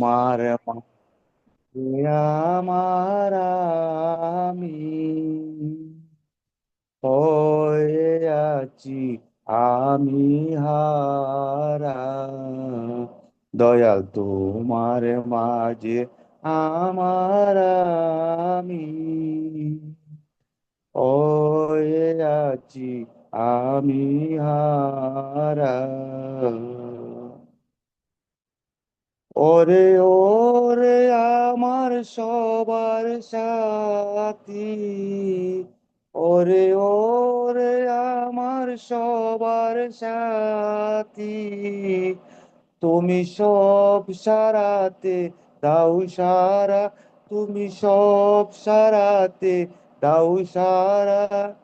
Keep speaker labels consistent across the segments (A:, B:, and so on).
A: তোমার আমার আমি হয়ে আছি আমি হারা। দয়াল তোমার মাঝে আমার আমি হয়ে আছি আমি হারা। ওরে ওরে আমার সবার সাথী। ওরে ওরে আমার সবার সাথী। তুমি সব সারাতে দাও সারা। তুমি সব সারাতে দাও সারা।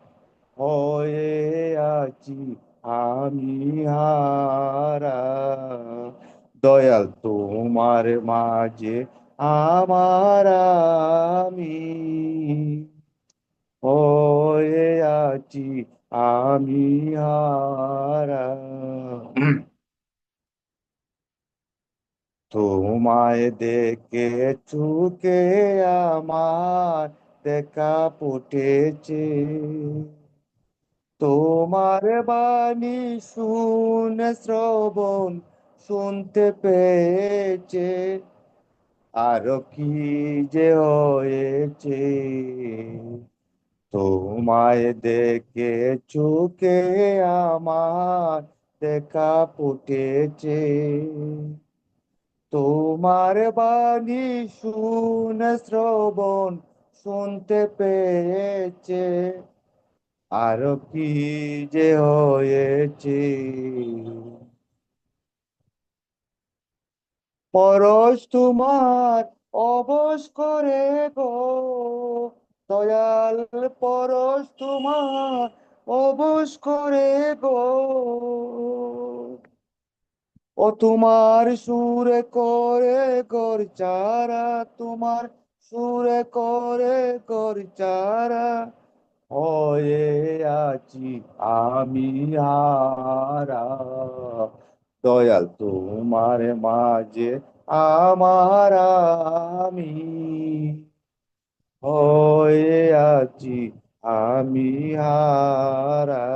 A: হয়ে আছি আমি হারা। দয়াল তোমার মাঝে আমার আমি। হয়ে আছি আমি হারা তোমায় দেখে চুকে আমার দেখা ফুটেছে। তোমার বাণী শুন শ্রবণ শুনতে পেয়েছে। আরও কি যে হয়েছে? তোমায় দেখে চোখে আমার দেখা ফুটেছে। তোমার বাণী শুনে শ্রবণ শুনতে পেয়েছে। আরও কি যে হয়েছে? পরশ তোমার অবশ করে গো। দয়াল পরশ তোমার অবশ করে গো। ও তোমার সুরে করে গর চারা, তোমার সুরে করে গর চারা। হয়ে আছি আমি হারা। দয়াল তোমার মাঝে আমার আমি। হয়ে আছি আমি হারা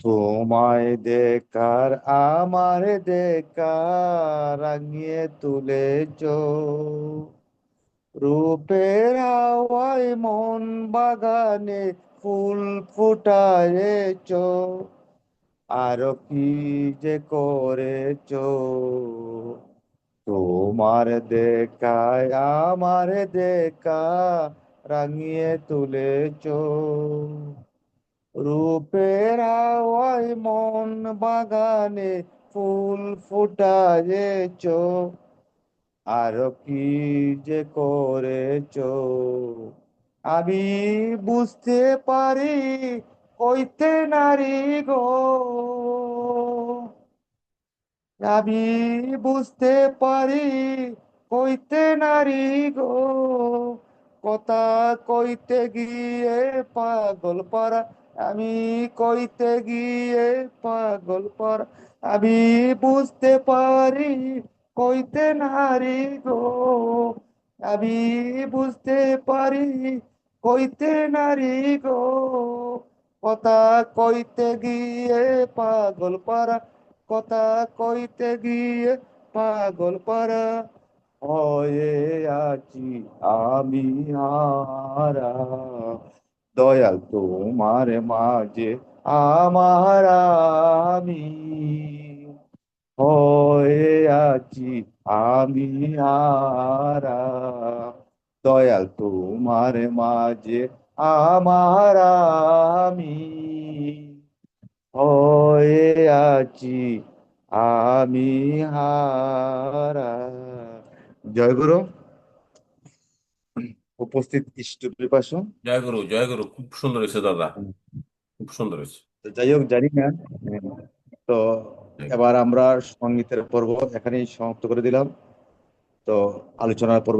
A: তোমায় দেখার, আমার দেখার রাঙিয়ে তুলেছ। রূপের হাওয়ায় মন বাগানে ফুল ফুটায়েছ। আরও কি যে করেছ, তোমার দেখায়, আমার দেখা রাঙিয়ে তুলেছ। রূপের হাওয়ায় মন বাগানে ফুল ফুটায়েছ আরও কি যে করেছ। আমি বুঝতে পারি হইতে নারী গো। আমি বুঝতে পারি কইতে নারী গো। কথা কইতে গিয়ে পাগল পারা, আমি কইতে গিয়ে পাগল পারা। আমি বুঝতে পারি কইতে নারী গো। আমি বুঝতে পারি কইতে নারী গো। কথা কইতে গিয়ে পাগল পারা, কথা কইতে গিয়ে পাগল পারা। হয়ে আছি আমি হারা, দয়াল তোমার মাঝে আমার আমি। হয়ে আছি আমি হারা, দয়াল তোমার মাঝে আমার আমি হয়ে আছি আমি হারা। জয় গুরু। উপস্থিত ইষ্টপি পাশন
B: জয় গুরু জয় গুরু। খুব সুন্দর হয়েছে দাদা। খুব সুন্দর হয়েছে।
A: তো যাই হোক জানি না। তো এবার আমরা সঙ্গীতের পর্ব এখানেই সমাপ্ত করে দিলাম। তো আলোচনার পর্বে